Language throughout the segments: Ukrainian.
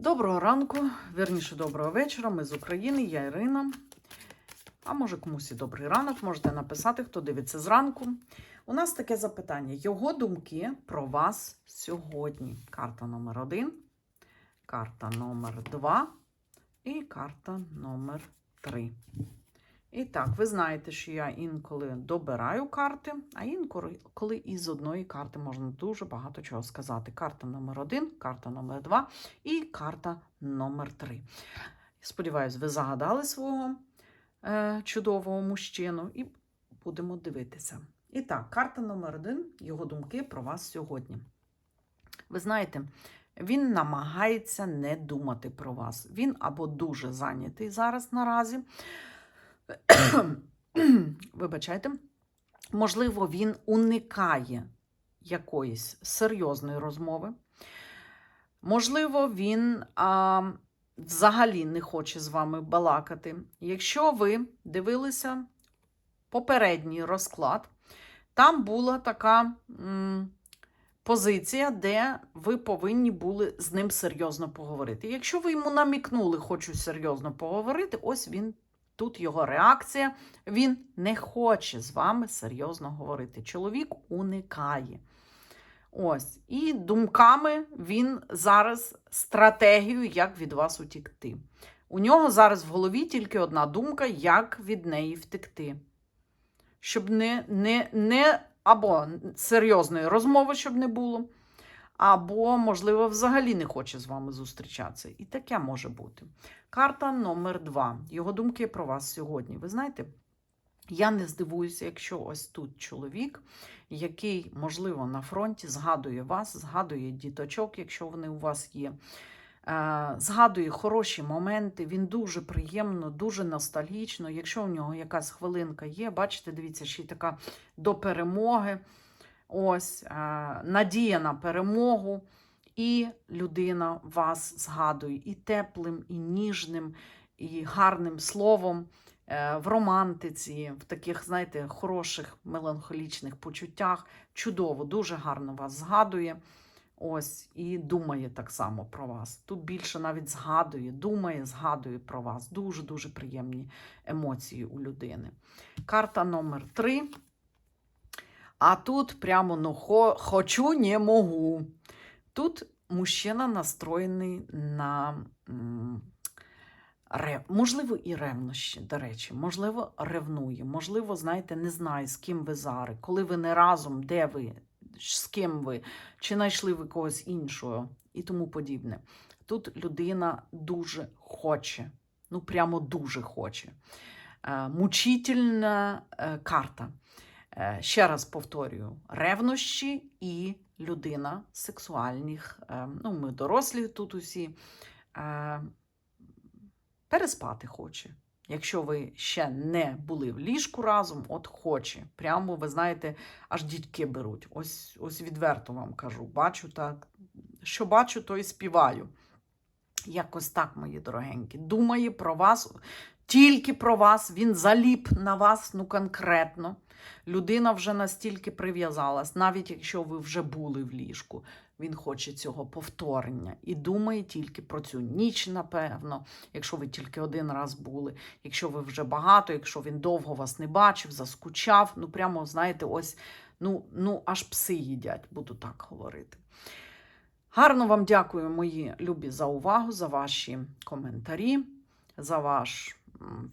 Доброго ранку, вірніше, доброго вечора. Ми з України, я Ірина. А може комусь і добрий ранок, можете написати, хто дивиться зранку. У нас таке запитання: його думки про вас сьогодні. Карта номер один, карта номер два і карта номер три. І так, ви знаєте, що я інколи добираю карти, а інколи із одної карти можна дуже багато чого сказати. Карта номер один, карта номер два і карта номер три. Сподіваюсь, ви загадали свого е, чудового мужчину і будемо дивитися. І так, карта номер один, його думки про вас сьогодні. Ви знаєте, він намагається не думати про вас. Він або дуже зайнятий зараз наразі. Вибачайте, можливо, він уникає якоїсь серйозної розмови. Можливо, він а, взагалі не хоче з вами балакати. Якщо ви дивилися попередній розклад, там була така м, позиція, де ви повинні були з ним серйозно поговорити. Якщо ви йому намікнули, хочу серйозно поговорити, ось він Тут його реакція. Він не хоче з вами серйозно говорити. Чоловік уникає. Ось. І думками він зараз стратегію, як від вас утікти. У нього зараз в голові тільки одна думка, як від неї втекти. Щоб не, не, не або серйозної розмови, щоб не було, або, можливо, взагалі не хоче з вами зустрічатися. І таке може бути. Карта номер два. Його думки про вас сьогодні. Ви знаєте, я не здивуюся, якщо ось тут чоловік, який, можливо, на фронті згадує вас, згадує діточок, якщо вони у вас є. е, Згадує хороші моменти, він дуже приємно, дуже ностальгічно. Якщо у нього якась хвилинка є, бачите, дивіться, ще й така до перемоги. Ось е, надія на перемогу. І людина вас згадує і теплим, і ніжним, і гарним словом е, в романтиці, в таких, знаєте, хороших меланхолічних почуттях. Чудово, дуже гарно вас згадує. Ось, і думає так само про вас. Тут більше навіть згадує, думає, згадує про вас. Дуже-дуже приємні емоції у людини. Карта номер три. А тут прямо ну, хо, хочу, не можу. Тут мужчина настроєний на, м, ре- можливо, і ревнощі, до речі, можливо, ревнує, можливо, знаєте, не знає, з ким ви зараз, коли ви не разом, де ви, з ким ви, чи знайшли ви когось іншого і тому подібне. Тут людина дуже хоче, ну прямо дуже хоче. Е, Мучительна е, карта. Е, Ще раз повторюю: ревнощі і людина сексуальних, е, ну, ми дорослі тут усі, е, переспати хоче. Якщо ви ще не були в ліжку разом, от хоче. Прямо, ви знаєте, аж дітки беруть. Ось, ось відверто вам кажу. Бачу так, що бачу, то і співаю. Якось так, мої дорогенькі. Думає про вас, тільки про вас. Він заліп на вас, ну конкретно. Людина вже настільки прив'язалась, навіть якщо ви вже були в ліжку, він хоче цього повторення і думає тільки про цю ніч, напевно, якщо ви тільки один раз були, якщо ви вже багато, якщо він довго вас не бачив, заскучав. Ну, прямо, знаєте, ось ну, ну аж пси їдять, буду так говорити. Гарно вам дякую, мої любі, за увагу, за ваші коментарі, за ваш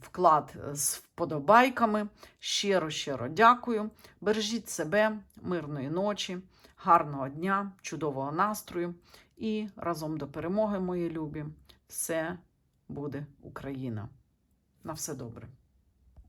вклад з вподобайками. Щиро, щиро дякую. Бережіть себе, мирної ночі, гарного дня, чудового настрою і разом до перемоги, мої любі. Все буде Україна. На все добре.